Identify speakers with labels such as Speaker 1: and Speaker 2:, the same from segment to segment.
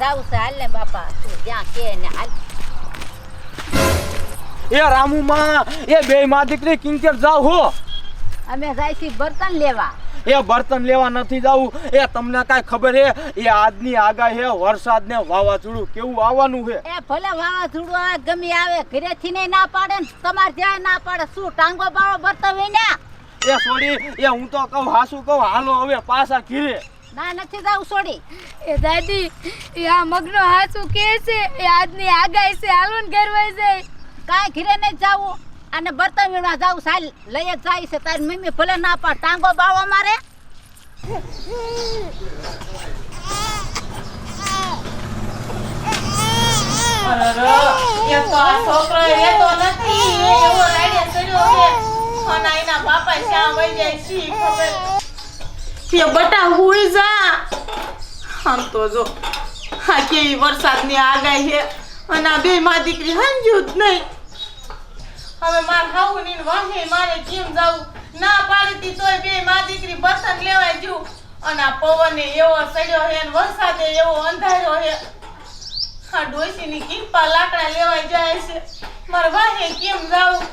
Speaker 1: જાવું છે હાલ ને બાપા તું જ્યાં કે ને હાલ
Speaker 2: એ રામુમાં એ બે માં દીકરી કિંકર જાવ હો.
Speaker 1: અમે જાય છીએ બર્તન લેવા.
Speaker 2: એ બર્તન લેવા નથી જાવું. એ તમને કાંઈ ખબર હે? એ આજની આગાહી હે વરસાદ ને વાવાઝોડું કેવું આવવાનું છે
Speaker 1: એ ભલે વાવાઝોડું આવે ગમે આવે ઘરેથી ને ના પાડે ને તમારે જ્યાં ના પાડે શું ટાંગો બાળો બર્તન હોય ને
Speaker 2: એ છોડી એ હું તો કહું હાસુ કહું હાલો હવે પાછા ઘીરે.
Speaker 1: ના નથી જાવ છોડી
Speaker 3: એ દાદી એ આ મગનો હાસુ કે છે એ આજની આગાઈ છે હાલો ને ઘર જાય.
Speaker 1: કાંઈ ઘરે નહીં જાવું. અને બર્તન વીણવા જાવું સાલ લઈ જ જાય છે તારી મમ્મી ભલે ના પાડ. ટાંગો બાળો મારે.
Speaker 4: એ તો આ છોકરો રહેતો નથી એવો રાડે ચડ્યો છે. અને એના બાપા શ્યાં વહી જાય શી ખબર. એ બટા હુઈ જા. આમ તો જો, આ કેવી વરસાદની આગાહી હે અને આ બે માં દીકરી સમજ્યું જ નહીં. હવે માર હાવું ની વાહે મારે કેમ જાવું. ના પાડતી તોય બે માં દીકરી બસન લેવા જ્યું અને આ પવને એવો સડ્યો હે ને વરસાદે એવો અંધાર્યો હે આ ડોસીની કિંપા લાકડા લેવા જાય છે. મારે વાહે કેમ જાવું?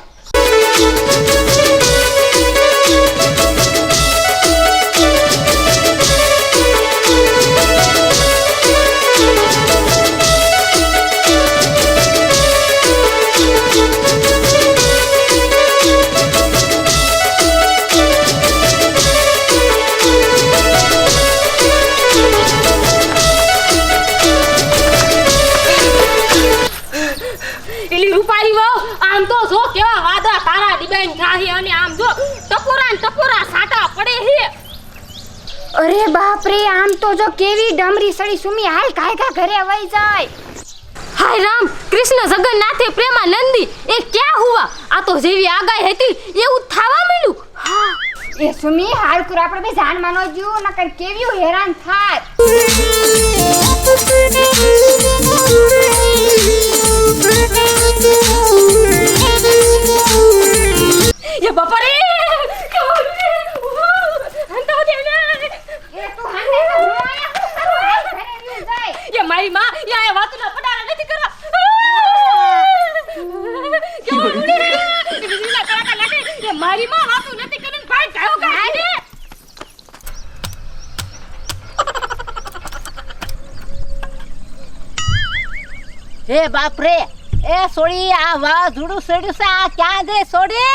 Speaker 3: ટપોરા ને ટપોરા સાટા પડે હે.
Speaker 5: અરે બાપ રે આમ તો જો કેવી ડમરી સળી સુમી હાલ કાયકા ઘરે વઈ જાય.
Speaker 3: હાય રામ કૃષ્ણ જગન્નાથે પ્રેમાનંદી એ ક્યાં હુવા આ તો જેવી આગાહી હતી એવું થાવા મળ્યું
Speaker 5: એ સુમી હાલ કુર આપણે બે જાન માનો જ્યુ નકર કેવી હેરાન થાય.
Speaker 3: એ બાપા રે હંતા દે ને
Speaker 5: એ તું હાંડે તો હું આયા તારું હાલ ઘરે વઈ જાય
Speaker 3: એ મારી માં એ આ વાતના પડારા નથી કરવા કેવો ઉડી રે એ બીજીના કડાકા લાગે એ મારી માં વાતું નથી કરીને ભાઈ ગાયો ગાય ને
Speaker 1: હે બાપ રે એ સોડી આ વાવાઝોડું સડ્યું છે, આ ક્યાં જઈ સોડી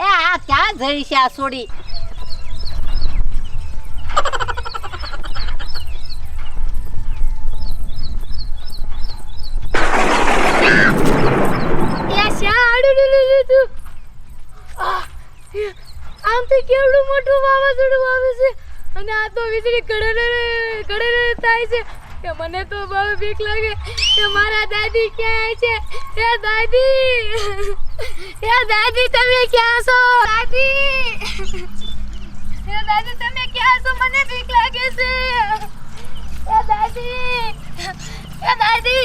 Speaker 1: એ, આ ક્યાં જઈ છે આ સોડી
Speaker 3: આમ તો કેવડું મોટું વાવાઝોડું આવે છે? અને આ તો વીજળી કડે કડે થાય છે. કે મને તો બહુ બીક લાગે કે મારા દાદી ક્યાં છે? એ દાદી! એ દાદી, તમે ક્યાં છો? દાદી! એ દાદી, તમે ક્યાં છો? મને બીક લાગે છે. એ દાદી! એ દાદી!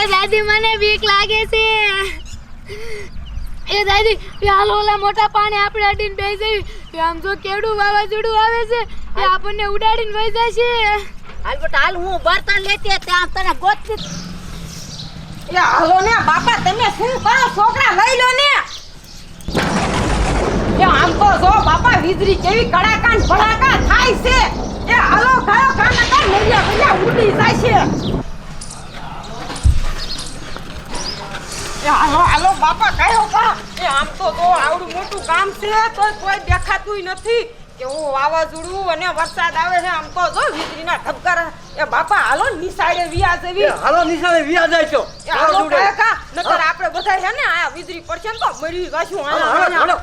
Speaker 3: એ દાદી, મને બીક લાગે છે. એ દાદી હાલ ઓલા મોટા પાણી આપણે અડીને બેસી આમ જો કેવડું વાવાઝોડું આવે છે, એ આપણને ઉડાડીને વહી જશે.
Speaker 1: હાલ બેટા હાલ હું બર્તન લેતી હતી, ત્યાં તને ગોતતી
Speaker 4: એ હાલો ને બાપા તમે શું કરો? છોકરા લઈ લો ને. એ આમ તો જો બાપા વીજળી કેવી કડાકાન ભડાકા થાય છે. એ હાલો ગાયો કાન કા નરિયા ભૈયા ઉડી જાય છે. હાલો બાપા કયો કા એ આમ તો આવડું મોટું કામ છે તો કોઈ દેખાતું નથી. કેવું વાવાઝોડું અને વરસાદ આવે છે આમ તો જો વીજળીના ધબકારા એ બાપા હાલો નિસાડે વિયા જેવી.
Speaker 2: હાલો નિશાળે વ્યા જાય છો.
Speaker 4: હાલો કાકા નકર આપણે બધા છે ને આ વીજળી પડશે ને તો મરી જશું.
Speaker 2: હાલો હાલો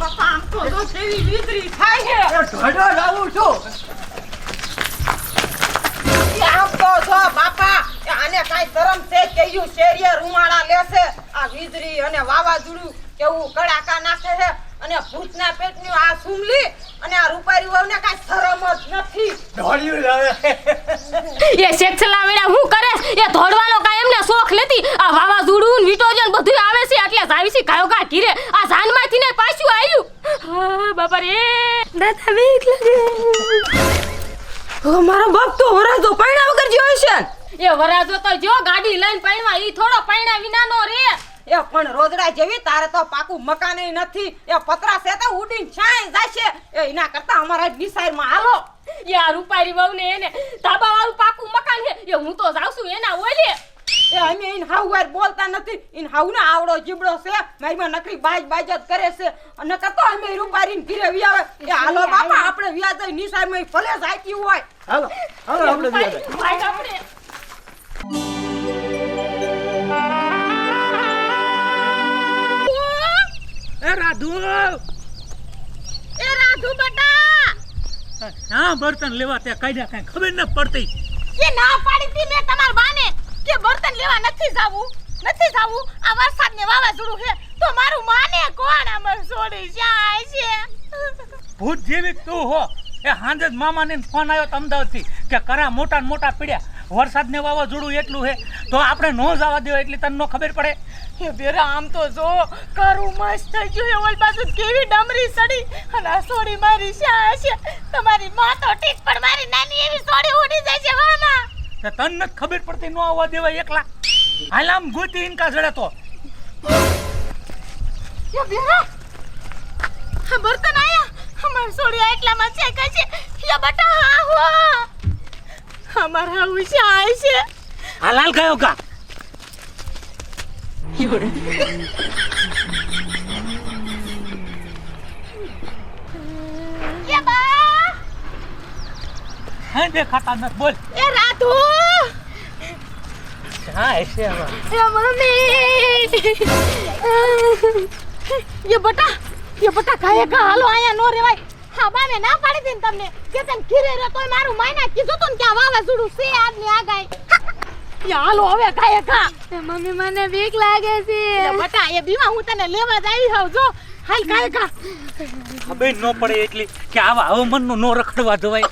Speaker 4: બાપા આમ તો વિતરી થાય છે
Speaker 2: એ લાવું છું.
Speaker 4: એ આમ તો જો બાપા આને કાંઈ શરમ છે કેયું શેરીએ રૂમાળા લેશે? આ વીજળી અને વાવાઝોડું કેવું કડાકા નાખે છે? અને ભૂતના પેટની આ સુમલી અને આ રૂપારી વહુને કાંઈ શરમ જ નથી.
Speaker 2: ઢોળિયું લાવે.
Speaker 3: એ વેડા હું કરે એ ધોડવાનો કાંઈ એમને શોખ નથી આ વાવાઝોડું ને વિટોજન બધું આવે છે એટલે જાવી છે કાયો કા ઘીરે આ જાનમાંથી ને પાછું આવ્યું હા બાપા રે દાદા બીક લાગે.
Speaker 4: મારો બાપ તો વરાજો પૈણા વગર જોઈ છે
Speaker 3: એ વરાજો તો જો ગાડી લઈને પૈણવા ઈ થોડો પૈણા વિનાનો રે.
Speaker 4: એ પણ રોદડા જેવી તારે તો પાકું મકાન નથી. એ પતરા છે તો ઉડીને છાંય જાશે. એ એના કરતા અમારા નિસારમાં હાલો.
Speaker 3: એ આ રૂપારી વહુ ને એને ધાબા વાળું પાકું મકાન છે. એ હું તો જાઉં છું એના ઓલે.
Speaker 4: એ અમે ઇન હાઉ વાર બોલતા નથી. ઇન હાઉ ને આવડો જીબડો છે. મારીમાં નકરી બાજ બાજ કરે છે. અને કતો અમે રૂપારીને ઘીરે વિયાવે. એ હાલો બાપા આપણે વ્યાજ નિસારમાં ભલે જાતી હોય.
Speaker 2: હાલો હાલો આપણે બી
Speaker 3: આપણે.
Speaker 6: એ રાધુ.
Speaker 3: એ રાધુ બટા.
Speaker 6: હા બર્તન લેવા ત્યાં કાઢ્યા કઈ ખબર ન પડતી.
Speaker 3: કે ના પાડી તી મેં તમાર બાને. કે બર્તન લેવા નથી જાવું નથી જાવું આ વરસાદ ને વાવાઝોડું છે તો મારું માને કોણ આમાં છોડી જાય છે?
Speaker 6: ભૂત જેવી તું હો. એ હાંજે જ મામાને ફોન આવ્યો અમદાવાદથી કે કરા મોટા મોટા પીડ્યા. વરસાદ ને વાવાઝોડું એટલું છે તો આપણે નો જવા દેવા એટલી તને ખબર પડે?
Speaker 4: એ બેરા આમ તો જો કરું મસ્ત થઈ ગયું એ ઓલ બાજુ કેવી ડમરી સડી અને સોડી મારી શા છે. તમારી માં તો ઠીક પણ મારી નાની એવી સોડી ઉડી જાય છે વાના
Speaker 6: તો તને નથી ખબર પડતી નો આવવા દેવાય એકલા. હાલ આમ ગોતી ઇનકા જડે તો.
Speaker 4: યો બેરા આ બર્તન આયા. અમાર સોડી એટલામાં છે કે છે? યો બટા હા હો અમારા ઉષા છે
Speaker 6: હાલ હાલ ગયો કા
Speaker 3: બા.
Speaker 6: હે દેખાતા ન બોલ.
Speaker 3: એ રાધુ
Speaker 6: હા હવે.
Speaker 3: એ મમ્મી! એ બટા એ બટા કાય કા હાલો આયા નો રેવાય. હા બાને ના પાડી દીને તમને. કે તને ઘીરે રે તોય મારું માયના કીધું તું ને કે આ વાવાઝોડું છે આજની આગાઈ એ હાલો હવે કાય કા મમ્મી મને બીક લાગે છે. બટા એ બીવા હું તને લેવા જ આવી હોઉં જો. હાલ કાય કા
Speaker 6: ખબર ન પડે એટલી કે આવા હવામાનનું નો રખડવા જવાય.